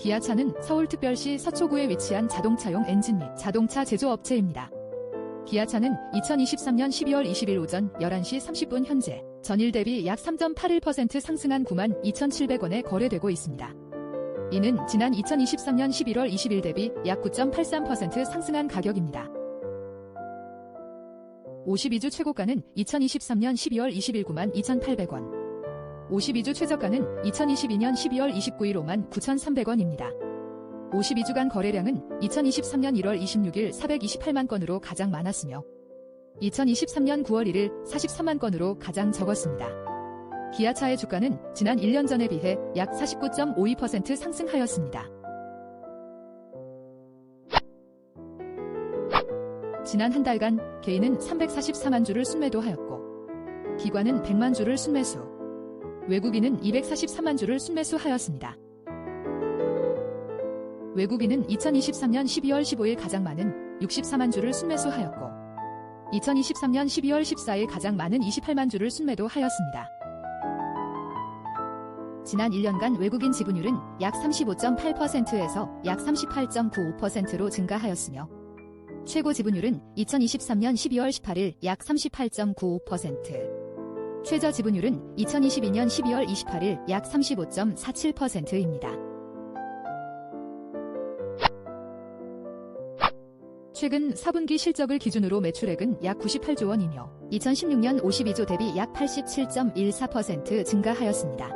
기아차는 서울특별시 서초구에 위치한 자동차용 엔진 및 자동차 제조업체입니다. 기아차는 2023년 12월 20일 오전 11시 30분 현재 전일 대비 약 3.81% 상승한 9만 2,700원에 거래되고 있습니다. 이는 지난 2023년 11월 20일 대비 약 9.83% 상승한 가격입니다. 52주 최고가는 2023년 12월 20일 9만 2,800원. 52주 최저가는 2022년 12월 29일 5만 9,300원입니다. 52주간 거래량은 2023년 1월 26일 428만 건으로 가장 많았으며 2023년 9월 1일 43만 건으로 가장 적었습니다. 기아차의 주가는 지난 1년 전에 비해 약 49.52% 상승하였습니다. 지난 한 달간 개인은 344만 주를 순매도하였고 기관은 100만 주를 순매수, 외국인은 243만 주를 순매수하였습니다. 외국인은 2023년 12월 15일 가장 많은 64만 주를 순매수하였고 2023년 12월 14일 가장 많은 28만 주를 순매도하였습니다. 지난 1년간 외국인 지분율은 약 35.8%에서 약 38.95%로 증가하였으며 최고 지분율은 2023년 12월 18일 약 38.95%, 최저 지분율은 2022년 12월 28일 약 35.47%입니다. 최근 4분기 실적을 기준으로 매출액은 약 98조 원이며 2016년 52조 대비 약 87.14% 증가하였습니다.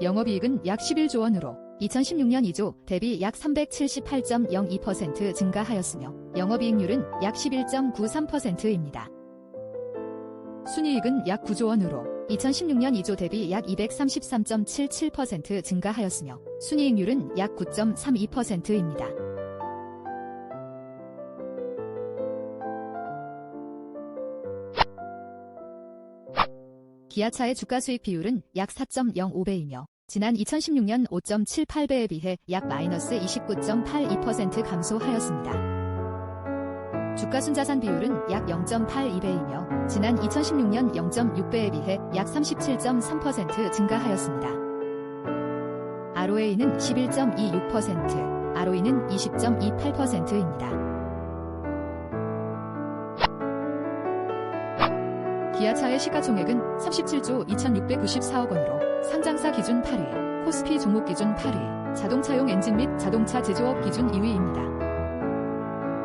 영업이익은 약 11조 원으로 2016년 2조 대비 약 378.02% 증가하였으며 영업이익률은 약 11.93%입니다. 순이익은 약 9조 원으로 2016년 2조 대비 약 233.77% 증가하였으며 순이익률은 약 9.32%입니다. 기아차의 주가 수익 비율은 약 4.05배이며 지난 2016년 5.78배에 비해 약 마이너스 29.82% 감소하였습니다. 주가 순자산 비율은 약 0.82배이며 지난 2016년 0.6배에 비해 약 37.3% 증가하였습니다. ROA는 11.26%, ROE는 20.28%입니다. 기아차의 시가총액은 37조 2694억 원으로 상장사 기준 8위, 코스피 종목 기준 8위, 자동차용 엔진 및 자동차 제조업 기준 2위입니다.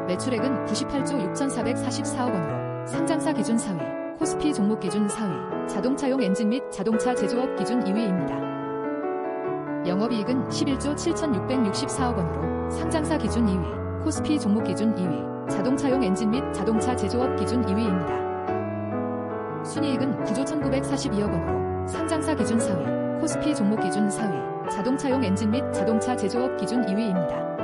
매출액은 98조 6,444억 원으로 상장사 기준 4위, 코스피 종목 기준 4위, 자동차용 엔진 및 자동차 제조업 기준 2위입니다. 영업이익은 11조 7,664억 원으로 상장사 기준 2위, 코스피 종목 기준 2위, 자동차용 엔진 및 자동차 제조업 기준 2위입니다. 순이익은 9조 1,942억 원으로 상장사 기준 4위, 코스피 종목 기준 4위, 자동차용 엔진 및 자동차 제조업 기준 2위입니다.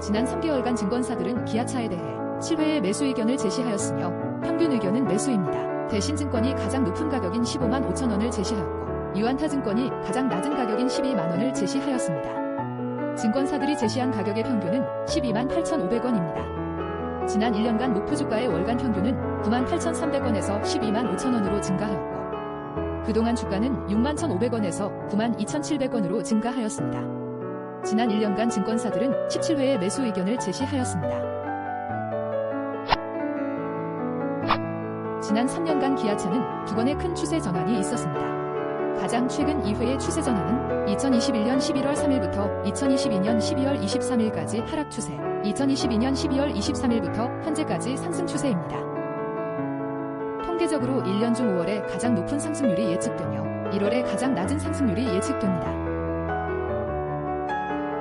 지난 3개월간 증권사들은 기아차에 대해 7회의 매수 의견을 제시하였으며 평균 의견은 매수입니다. 대신 증권이 가장 높은 가격인 15만 5천 원을 제시하였고 유한타 증권이 가장 낮은 가격인 12만 원을 제시하였습니다. 증권사들이 제시한 가격의 평균은 12만 8,500원입니다. 지난 1년간 목표 주가의 월간 평균은 9만 8,300원에서 12만 5천 원으로 증가하였고 그동안 주가는 6만 1,500원에서 9만 2,700원으로 증가하였습니다. 지난 1년간 증권사들은 17회의 매수 의견을 제시하였습니다. 지난 3년간 기아차는 두 번의 큰 추세 전환이 있었습니다. 가장 최근 2회의 추세 전환은 2021년 11월 3일부터 2022년 12월 23일까지 하락 추세, 2022년 12월 23일부터 현재까지 상승 추세입니다. 통계적으로 1년 중 5월에 가장 높은 상승률이 예측되며 1월에 가장 낮은 상승률이 예측됩니다.